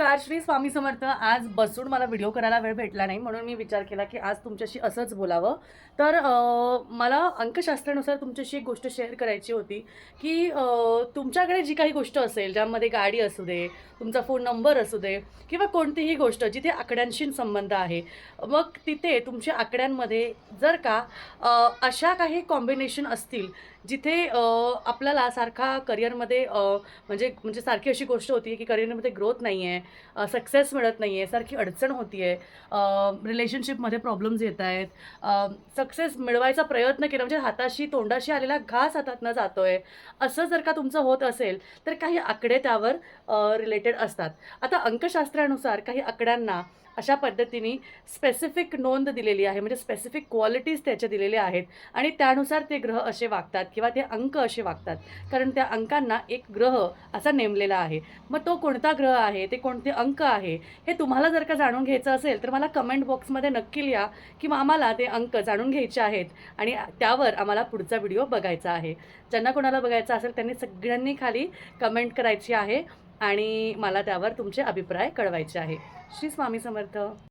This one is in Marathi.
नमस्कार श्री स्वामी समर्थ. आज बसून मला व्हिडिओ करायला वेळ भेटला नाही म्हणून मी विचार केला की आज तुमच्याशी असंच बोलावं. तर मला अंकशास्त्रानुसार तुमच्याशी एक गोष्ट शेअर करायची होती की तुमच्याकडे जी काही गोष्ट असेल ज्यामध्ये गाडी असू दे तुमचा फोन नंबर असू दे किंवा कोणतीही गोष्ट जिथे आकड्यांशी संबंध आहे मग तिथे तुमच्या आकड्यांमध्ये जर का अशा काही कॉम्बिनेशन असतील जिथे आपल्याला सारखा करिअरमध्ये म्हणजे म्हणजे सारखी अशी गोष्ट होती की करिअरमध्ये ग्रोथ नाही आहे सक्सेस मिळत नाही आहे सारखी अडचण होती आहे रिलेशनशिपमध्ये प्रॉब्लेम्स येत आहेत सक्सेस मिळवायचा प्रयत्न केला म्हणजे हाताशी तोंडाशी आलेला घास हातात न जातो आहे असं जर का तुमचं होत असेल तर काही आकडे त्यावर रिलेटेड असतात. आता अंकशास्त्रानुसार काही आकड्यांना अशा पद्धतीने स्पेसिफिक नोंद दिलेली आहे. म्हणजे स्पेसिफिक क्वालिटीज त्याच्या दिलेल्या आहेत. आणि त्यानुसार ते ग्रह असे वागतात किंवा ते अंक असे वागतात. कारण त्या अंकांना एक ग्रह असा नेमलेला आहे. मग तो कोणता ग्रह आहे? ते कोणते अंक आहे? हे तुम्हाला जर का जाणून घ्यायचं असेल तर मला कमेंट बॉक्समध्ये नक्की लिहा की आम्हाला ते अंक जाणून घ्यायचे आहेत. आणि त्यावर आम्हाला पुढचा व्हिडिओ बघायचा आहे. ज्यांना कोणाला बघायचा असेल त्यांनी सगळ्यांनी खाली कमेंट करायची आहे. आणि मला त्यावर तुमचे अभिप्राय कळवायचे आहे. श्री स्वामी समर्थ.